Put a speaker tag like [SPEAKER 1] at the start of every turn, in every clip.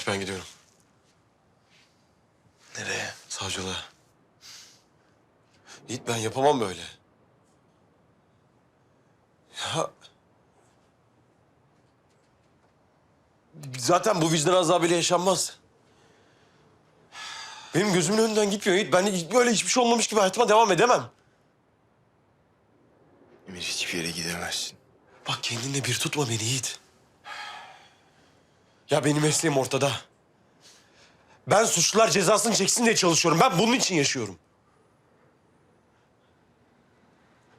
[SPEAKER 1] Git ben gidiyorum.
[SPEAKER 2] Nereye?
[SPEAKER 1] Savcılığa. Yiğit ben yapamam böyle. Ya... Zaten bu vicdan azabıyla yaşanmaz. Benim gözümün önünden gitmiyor Yiğit. Ben böyle hiçbir şey olmamış gibi hayatıma devam edemem.
[SPEAKER 2] Emir hiçbir yere gidemezsin.
[SPEAKER 1] Bak kendinle bir tutma beni Yiğit. Ya benim mesleğim ortada. Ben suçlular cezasını çeksin diye çalışıyorum. Ben bunun için yaşıyorum.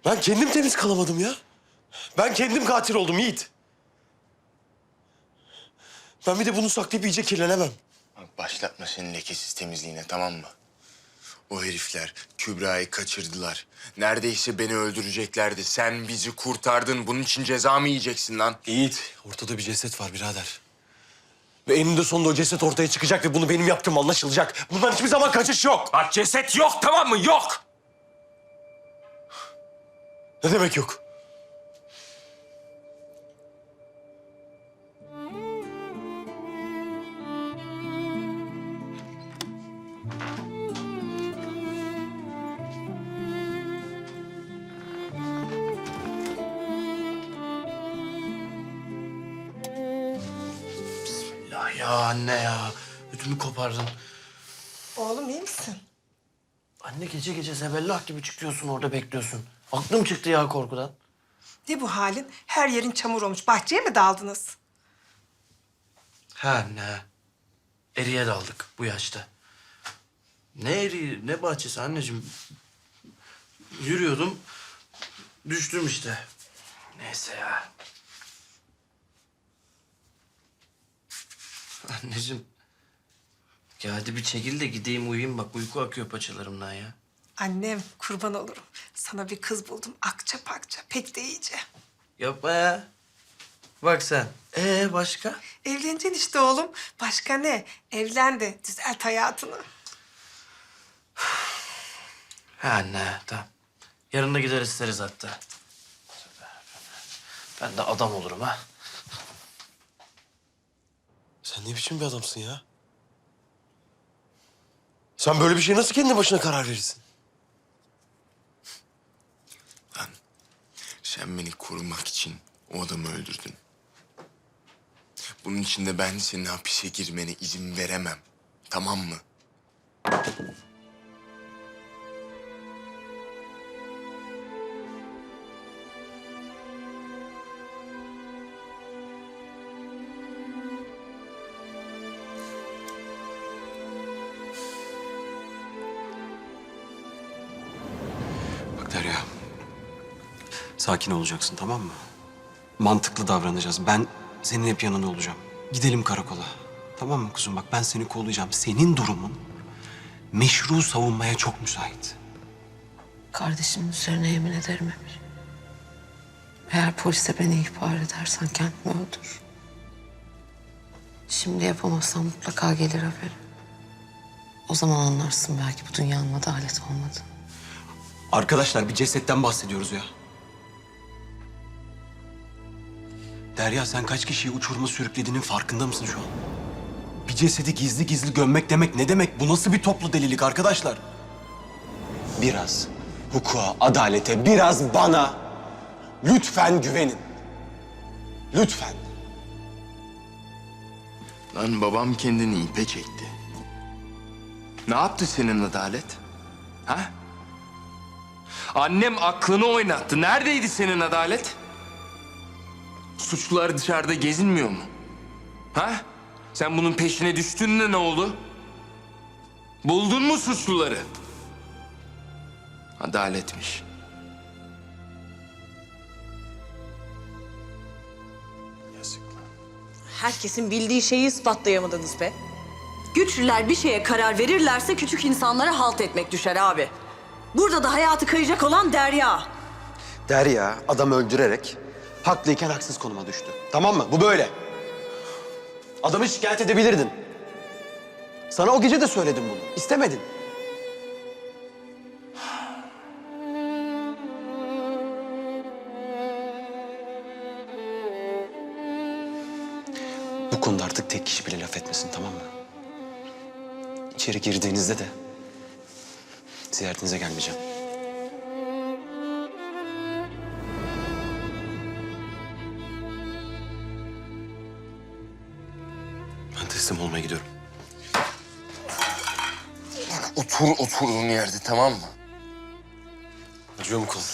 [SPEAKER 1] Ben kendim temiz kalamadım ya. Ben kendim katil oldum Yiğit. Ben bir de bunu saklayıp iyice kirlenemem.
[SPEAKER 2] Bak başlatma senin lekesiz temizliğine tamam mı? O herifler Kübra'yı kaçırdılar. Neredeyse beni öldüreceklerdi. Sen bizi kurtardın. Bunun için ceza mı yiyeceksin lan?
[SPEAKER 1] Yiğit, ortada bir ceset var birader. Ve eninde sonunda o ceset ortaya çıkacak ve bunu benim yaptığım anlaşılacak. Bundan hiçbir zaman kaçış yok.
[SPEAKER 2] Bak ceset yok tamam mı? Yok.
[SPEAKER 1] Ne demek yok?
[SPEAKER 3] Anne ya. Ödümü kopardın.
[SPEAKER 4] Oğlum iyi misin?
[SPEAKER 3] Anne gece gece zebellah gibi çıkıyorsun orada bekliyorsun. Aklım çıktı ya korkudan.
[SPEAKER 4] Ne bu halin? Her yerin çamur olmuş. Bahçeye mi daldınız?
[SPEAKER 3] He anne. Eriye daldık bu yaşta. Ne eriği ne bahçesi anneciğim. Yürüyordum. Düştüm işte. Neyse ya. Anneciğim. Ya hadi bir çekil de gideyim uyuyayım bak uyku akıyor paçalarımdan ya.
[SPEAKER 4] Annem kurban olurum. Sana bir kız buldum. Akça pakça. Pek de iyice.
[SPEAKER 3] Yapma ya. Bak sen. Ee başka?
[SPEAKER 4] Evleneceksin işte oğlum. Başka ne? Evlen de düzelt hayatını.
[SPEAKER 3] Ha anne tamam. Yarın da gider isteriz hatta. Ben de adam olurum ha.
[SPEAKER 1] Sen ne biçim bir adamsın ya? Sen böyle bir şey nasıl kendi başına karar verirsin?
[SPEAKER 2] Lan sen beni korumak için o adamı öldürdün. Bunun için de ben senin hapise girmene izin veremem. Tamam mı?
[SPEAKER 1] Sakin olacaksın tamam mı? Mantıklı davranacağız. Ben senin hep yanında olacağım. Gidelim karakola. Tamam mı kuzum? Bak ben seni kollayacağım. Senin durumun meşru savunmaya çok müsait.
[SPEAKER 5] Kardeşimin üzerine yemin ederim Emir. Eğer polise beni ihbar edersen kendimi öldür. Şimdi yapamazsam mutlaka gelir haberi. O zaman anlarsın belki bu dünyanın adalet olmadığını.
[SPEAKER 1] Arkadaşlar bir cesetten bahsediyoruz ya. Derya sen kaç kişiyi uçuruma sürüklediğinin farkında mısın şu an? Bir cesedi gizli gizli gömmek demek ne demek? Bu nasıl bir toplu delilik arkadaşlar? Biraz hukuka, adalete, biraz bana lütfen güvenin. Lütfen.
[SPEAKER 2] Lan babam kendini ipe çekti. Ne yaptı senin adalet? Ha? Annem aklını oynattı. Neredeydi senin adalet? Suçlular dışarıda gezinmiyor mu? Ha? Sen bunun peşine düştün de ne oldu? Buldun mu suçluları? Adaletmiş.
[SPEAKER 6] Herkesin bildiği şeyi ispatlayamadınız be. Güçlüler bir şeye karar verirlerse küçük insanlara halt etmek düşer abi. Burada da hayatı kayacak olan Derya.
[SPEAKER 1] Derya adam öldürerek haklıyken haksız konuma düştü. Tamam mı? Bu böyle. Adamı şikayet edebilirdin. Sana o gece de söyledim bunu. İstemedin. Bu konuda artık tek kişi bile laf etmesin tamam mı? İçeri girdiğinizde de ziyaretinize gelmeyeceğim. Ben teslim olmaya gidiyorum.
[SPEAKER 2] Otur oturduğun yerde tamam mı?
[SPEAKER 1] Acıyor mu kolun?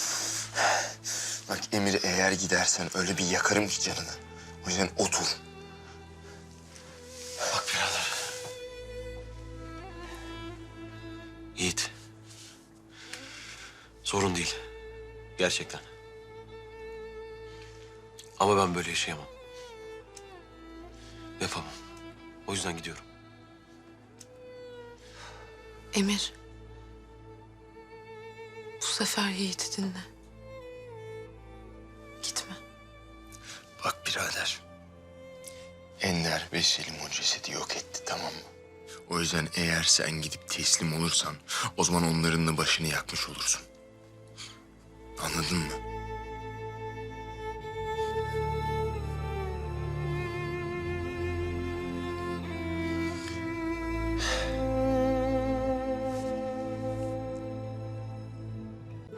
[SPEAKER 2] Bak Emir eğer gidersen öyle bir yakarım ki canını. O yüzden otur.
[SPEAKER 1] Bak birader. Yiğit. Sorun değil. Gerçekten. Ama ben böyle yaşayamam. Yapamam. O yüzden gidiyorum.
[SPEAKER 5] Emir. Bu sefer Yiğit'i dinle. Gitme.
[SPEAKER 2] Bak birader. Ender ve Selim o cesedi yok etti tamam mı? O yüzden eğer sen gidip teslim olursan o zaman onların da başını yakmış olursun. Anladın mı?